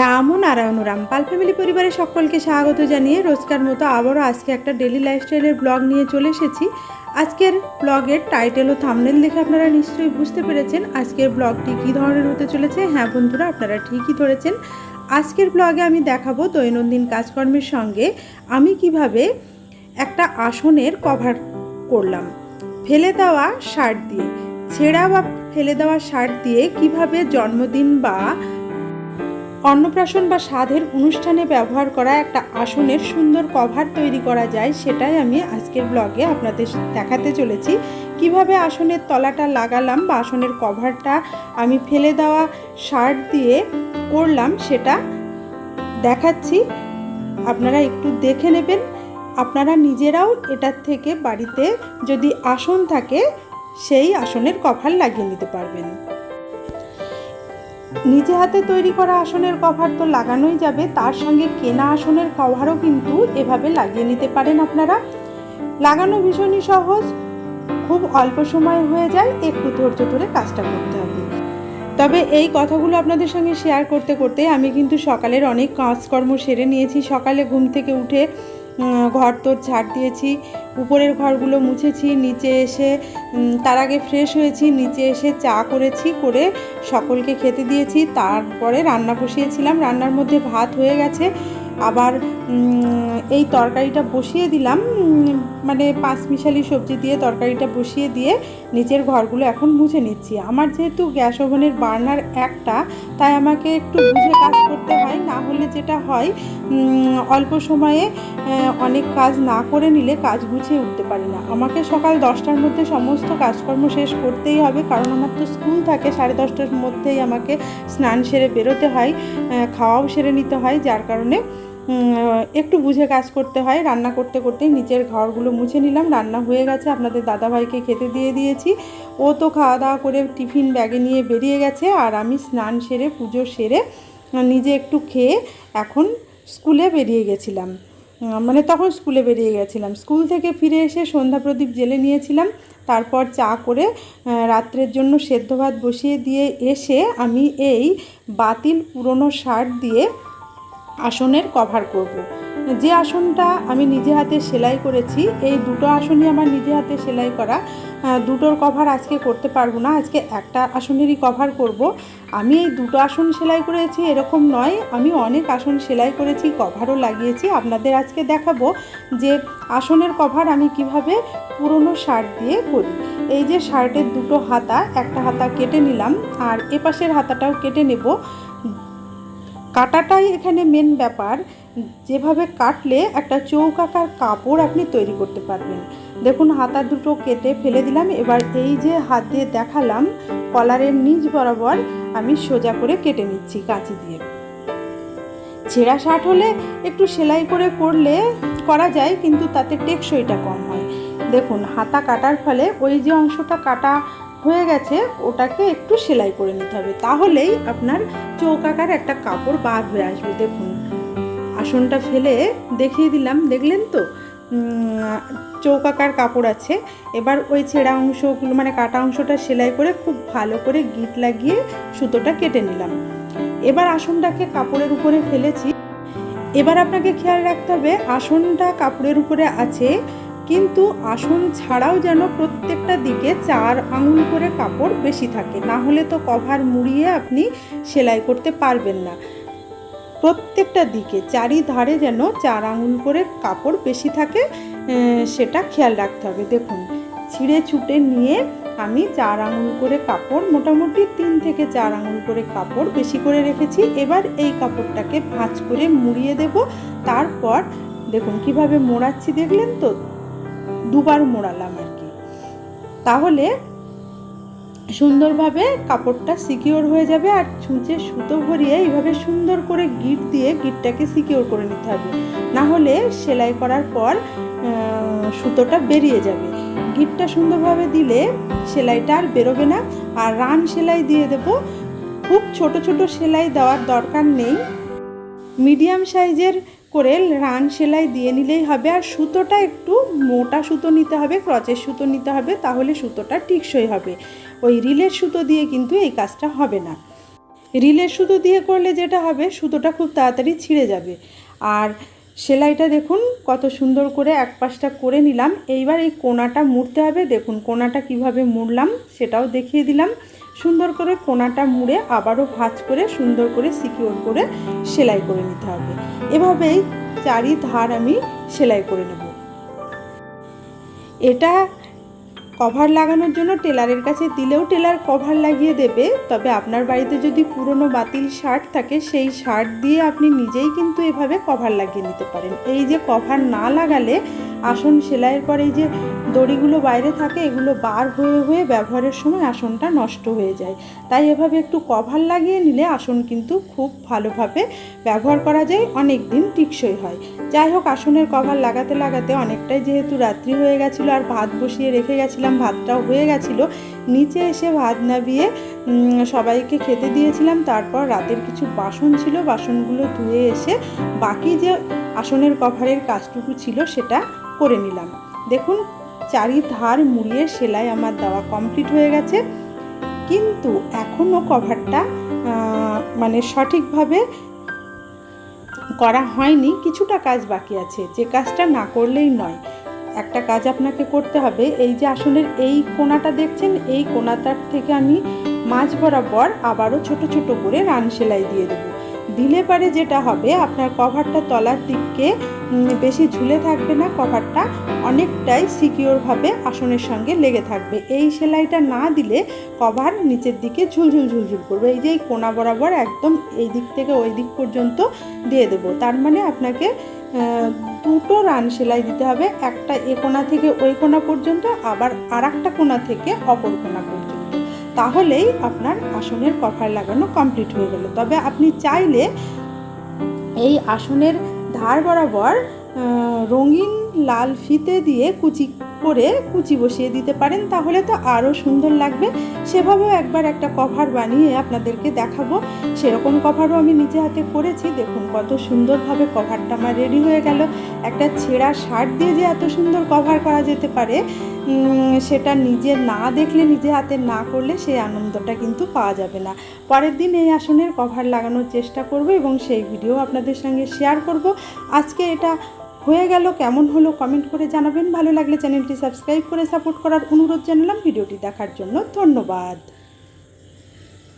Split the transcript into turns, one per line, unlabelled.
রাম ও নারায়ণ রাম। পাল ফ্যামিলি পরিবারের সকলকে স্বাগত জানিয়ে রোজকার মতো আবারও আজকে একটা ডেলি লাইফস্টাইলের ব্লগ নিয়ে চলে এসেছি। আজকের ব্লগের টাইটেল ও থামনেল দেখে আপনারা নিশ্চয়ই বুঝতে পেরেছেন আজকের ব্লগটি কী ধরনের হতে চলেছে। হ্যাঁ বন্ধুরা, আপনারা ঠিকই ধরেছেন। আজকের ব্লগে আমি দেখাবো দৈনন্দিন কাজকর্মের সঙ্গে আমি কীভাবে একটা আসনের কভার করলাম। ফেলে দেওয়া শার্ট দিয়ে। ছেঁড়া বা ফেলে দেওয়া শার্ট দিয়ে কীভাবে জন্মদিন বা অন্নপ্রাশন বা সাধের অনুষ্ঠানে ব্যবহার করা একটা আসনের সুন্দর কভার তৈরি করা যায়, সেটাই আমি আজকের ব্লগে আপনাদের দেখাতে চলেছি। কীভাবে আসনের তলাটা লাগালাম বা আসনের কভারটা আমি ফেলে দেওয়া শার্ট দিয়ে করলাম, সেটা দেখাচ্ছি। আপনারা একটু দেখে নেবেন। আপনারা নিজেরাও এটার থেকে বাড়িতে যদি আসন থাকে, সেই আসনের কভার লাগিয়ে নিতে পারবেন। নিজে হাতে তৈরি করা আসনের কভার তো লাগানোই যাবে, তার সঙ্গে কেনা আসনের কভারও কিন্তু এভাবে লাগিয়ে নিতে পারেন আপনারা। লাগানো ভীষণই সহজ, খুব অল্প সময় হয়ে যায়, একটু ধৈর্য ধরে কাজটা করতে হবে। তবে এই কথাগুলো আপনাদের সঙ্গে শেয়ার করতে করতে আমি কিন্তু সকালের অনেক কাজকর্ম সেরে নিয়েছি। সকালে ঘুম থেকে উঠে ঘর তোর ঝাড় দিয়েছি। উপরের ঘরগুলো মুছেছি, নিচে এসে তার আগে ফ্রেশ হয়েছি, নিচে এসে চা করেছি, করে সকলকে খেতে দিয়েছি। তারপরে রান্না বসিয়েছিলাম। রান্নার মধ্যে ভাত হয়ে গেছে। আবার এই তরকারিটা বসিয়ে দিলাম। মানে পাঁচ মিশালি সবজি দিয়ে তরকারিটা বসিয়ে দিয়ে নিচের ঘরগুলো এখন মুছে নিচ্ছি। আমার যেহেতু গ্যাস ওভেনের বার্নার একটা, তাই আমাকে একটু বুঝে কাজ করতে হয়, না হলে যেটা হয় অল্প সময়ে অনেক কাজ না করে নিলে কাজ গুছিয়ে উঠতে পারি না। আমাকে সকাল দশটার মধ্যে সমস্ত কাজকর্ম শেষ করতেই হবে, কারণ আমার তো স্কুল থাকে, সাড়ে দশটার মধ্যেই আমাকে স্নান সেরে বেরোতে হয় খাওয়াও সেরে নিতে হয়, যার কারণে একটু বুঝে কাজ করতে হয়, রান্না করতে করতেই নিচের ঘরগুলো মুছে নিলাম, রান্না হয়ে গেছে, আপনাদের দাদাভাইকে খেতে দিয়ে দিয়েছি। ও তো খাওয়া দাওয়া করে টিফিন ব্যাগে নিয়ে বেরিয়ে গেছে আর আমি স্নান সেরে, পুজো সেরে, নিজে একটু খেয়ে এখন স্কুলে বেরিয়ে গেছিলাম। মানে তখন স্কুলে বেরিয়ে গেছিলাম। স্কুল থেকে ফিরে এসে সন্ধ্যা প্রদীপ জেলে নিয়েছিলাম, তারপর চা করে রাত্রের জন্য সেদ্ধ ভাত বসিয়ে দিয়ে এসে আমি এই বাতিল পুরনো শার্ট দিয়ে আসনের কভার করব। যে আসনটা আমি নিজে হাতে সেলাই করেছি, এই দুটো আসনই আমার নিজে হাতে সেলাই করা দুটোর কভার আজকে করতে পারব না, আজকে একটা আসনেরই কভার করব। আমি এই দুটো আসন সেলাই করেছি, এরকম নয়, আমি অনেক আসন সেলাই করেছি কভারও লাগিয়েছি, আপনাদের আজকে দেখাবো যে আসনের কভার আমি কীভাবে পুরনো শার্ট দিয়ে করি এই যে শার্টের দুটো হাতা, একটা হাতা কেটে নিলাম, আর এপাশের হাতাটাও কেটে নেব কাটাটাই এখানে মেন ব্যাপার। যেভাবে কাটলে একটা চৌকাকার কাপড় আপনি তৈরি করতে পারবেন। দেখুন, হাতা দুটো কেটে ফেলে দিলাম। এবার এই যে হাত দিয়ে দেখালাম, কলারের নিচ বরাবর আমি সোজা করে কেটে নিচ্ছি কাঁচি দিয়ে। ছেঁড়া শার্ট হলে একটু সেলাই করে করলে করা যায়, কিন্তু তাতে টেকসইটা কম হয়। দেখুন, হাতা কাটার ফলে ওই যে অংশটা কাটা হয়ে গেছে, ওটাকে একটু সেলাই করে নিতে হবে। তাহলেই আপনার চৌকাকার একটা কাপড় বার হয়ে আসবে। দেখুন, আসনটা ফেলে দেখিয়ে দিলাম, দেখলেন তো? চৌকাকার কাপড় আছে। এবার ওই ছেঁড়া অংশগুলো মানে কাটা অংশটা সেলাই করে খুব ভালো করে গিট লাগিয়ে সুতোটা কেটে নিলাম। এবার আসনটাকে কাপড়ের উপরে ফেলেছি। এবার আপনাকে খেয়াল রাখতে হবে, আসনটা কাপড়ের উপরে আছে। কিন্তু আসন ছাড়াও যেন প্রত্যেকটা দিকে চার আঙুল করে কাপড় বেশি থাকে, না হলে তো কভার মুড়িয়ে আপনি সেলাই করতে পারবেন না। প্রত্যেকটা দিকে, চারিধারে যেন চার আঙুল করে কাপড় বেশি থাকে সেটা খেয়াল রাখতে হবে। দেখুন, ছিঁড়ে ছুটে নিয়ে আমি চার আঙুল করে কাপড়, মোটামুটি তিন থেকে চার আঙুল করে কাপড় বেশি করে রেখেছি। এবার এই কাপড়টাকে ভাঁজ করে মুড়িয়ে দেব। তারপর, দেখুন কীভাবে মোড়াচ্ছি, দেখলেন তো? দুবার মোড়ালাম আর কি। তাহলে সুন্দরভাবে কাপড়টা সিকিওর হয়ে যাবে আর ছুঁচে সুতো ভরিয়ে এইভাবে সুন্দর করে গিট দিয়ে গিটটাকে সিকিওর করে নিতে হবে। না হলে সেলাই করার পর সুতোটা বেরিয়ে যাবে। গিটটা সুন্দরভাবে দিলে সেলাইটা আর বেরোবে না। আর রান সেলাই দিয়ে দেব। খুব ছোট ছোট সেলাই দেওয়ার দরকার নেই। মিডিয়াম সাইজের করে রান সেলাই দিয়ে নিলেই হবে। আর সুতোটা একটু মোটা সুতো নিতে হবে, ক্রচের সুতো নিতে হবে, তাহলে সুতোটা টিকসই হবে। ওই রিলের সুতো দিয়ে কিন্তু এই কাজটা হবে না। রিলের সুতো দিয়ে করলে যেটা হবে, সুতোটা খুব তাড়াতাড়ি ছিঁড়ে যাবে। আর সেলাইটা দেখুন, কত সুন্দর করে এক পাশটা করে নিলাম। এইবার এই কোনাটা মুড়তে হবে। দেখুন কোনাটা কীভাবে মুড়লাম, সেটাও দেখিয়ে দিলাম। সুন্দর করে কোনাটা মুড়ে আবারও ভাঁজ করে, সুন্দর করে সিকিওর করে সেলাই করে নিতে হবে। এভাবেই চারি ধার আমি সেলাই করে নেব। এটা কভার লাগানোর জন্য টেলারের কাছে দিলেও টেলার কভার লাগিয়ে দেবে, তবে আপনার বাড়িতে যদি পুরনো বাতিল শার্ট থাকে, সেই শার্ট দিয়ে আপনি নিজেই কিন্তু এভাবে কভার লাগিয়ে নিতে পারেন। এই যে কভার না লাগালে আসন সেলাইয়ের পরে এই যে দড়িগুলো বাইরে থাকে, এগুলো বার হয়ে হয়ে ব্যবহারের সময় আসনটা নষ্ট হয়ে যায়। তাই এভাবে একটু কভার লাগিয়ে নিলে আসন কিন্তু খুব ভালোভাবে ব্যবহার করা যায়, অনেক দিন টিকসই হয়। যাই হোক, আসনের কভার লাগাতে লাগাতে অনেকটাই যেহেতু রাত্রি হয়ে গেছিল, আর ভাত বসিয়ে রেখে গেছিলাম ভাতটাও হয়ে গেছিল। নিচে এসে ভাত উম, সবাইকে খেতে দিয়েছিলাম। তারপর রাতের কিছু বাসন ছিল বাসনগুলো ধুয়ে এসে বাকি যে আসনের কভারের কাজটুকু ছিল সেটা করে নিলাম। দেখুন চারিধার মুড়িয়ে সেলাই আমার দেওয়া কমপ্লিট হয়ে গেছে। কিন্তু এখনও কভারটা মানে সঠিকভাবে করা হয়নি। কিছুটা কাজ বাকি আছে। যে কাজটা না করলেই নয়। একটা কাজ আপনাকে করতে হবে, এই যে আসনের এই কোনাটা দেখছেন, এই কোনাটার থেকে আমি মাছ বরাবর আবারও ছোট ছোট করে রান সেলাই দিয়ে দেবো। দিলে পারে যেটা হবে, আপনার কভারটা তলার দিককে বেশি ঝুলে থাকবে না, কভারটা অনেকটাই সিকিওরভাবে আসনের সঙ্গে লেগে থাকবে। এই সেলাইটা না দিলে কভার নিচের দিকে ঝুলঝুল ঝুলঝুল করবে। এই যে এই কোনা বরাবর একদম এই দিক থেকে ওই দিক পর্যন্ত দিয়ে দেবো। তার মানে আপনাকে দুটো রান সেলাই দিতে হবে, একটা এ কোনা থেকে ওই কোনা পর্যন্ত, আবার আর একটা কোনা থেকে অপর কোনা পর্যন্ত। তাহলেই আপনার আসনের কভার লাগানো কমপ্লিট হয়ে গেল। তবে আপনি চাইলে এই আসনের ধার বরাবর রঙিন লাল ফিতে দিয়ে কুচি করে কুচি বসিয়ে দিতে পারেন, তাহলে তো আরও সুন্দর লাগবে। সেভাবেও একবার একটা কভার বানিয়ে আপনাদেরকে দেখাবো। সেরকম কভারও আমি নিজে হাতে করেছি। দেখুন কত সুন্দরভাবে কভারটা আমার রেডি হয়ে গেল। একটা ছেঁড়া শার্ট দিয়ে যে এত সুন্দর কভার করা যেতে পারে সেটা নিজে না দেখলে, নিজে হাতে না করলে সেই আনন্দটা কিন্তু পাওয়া যাবে না। পরের দিন এই আসনের কভার লাগানোর চেষ্টা করব এবং সেই ভিডিও আপনাদের সঙ্গে শেয়ার করব। আজকে এটা হয়ে গেল, কেমন হলো কমেন্ট করে জানাবেন। ভালো লাগলে চ্যানেলটি সাবস্ক্রাইব করে সাপোর্ট করার অনুরোধ জানালাম। ভিডিওটি দেখার জন্য ধন্যবাদ।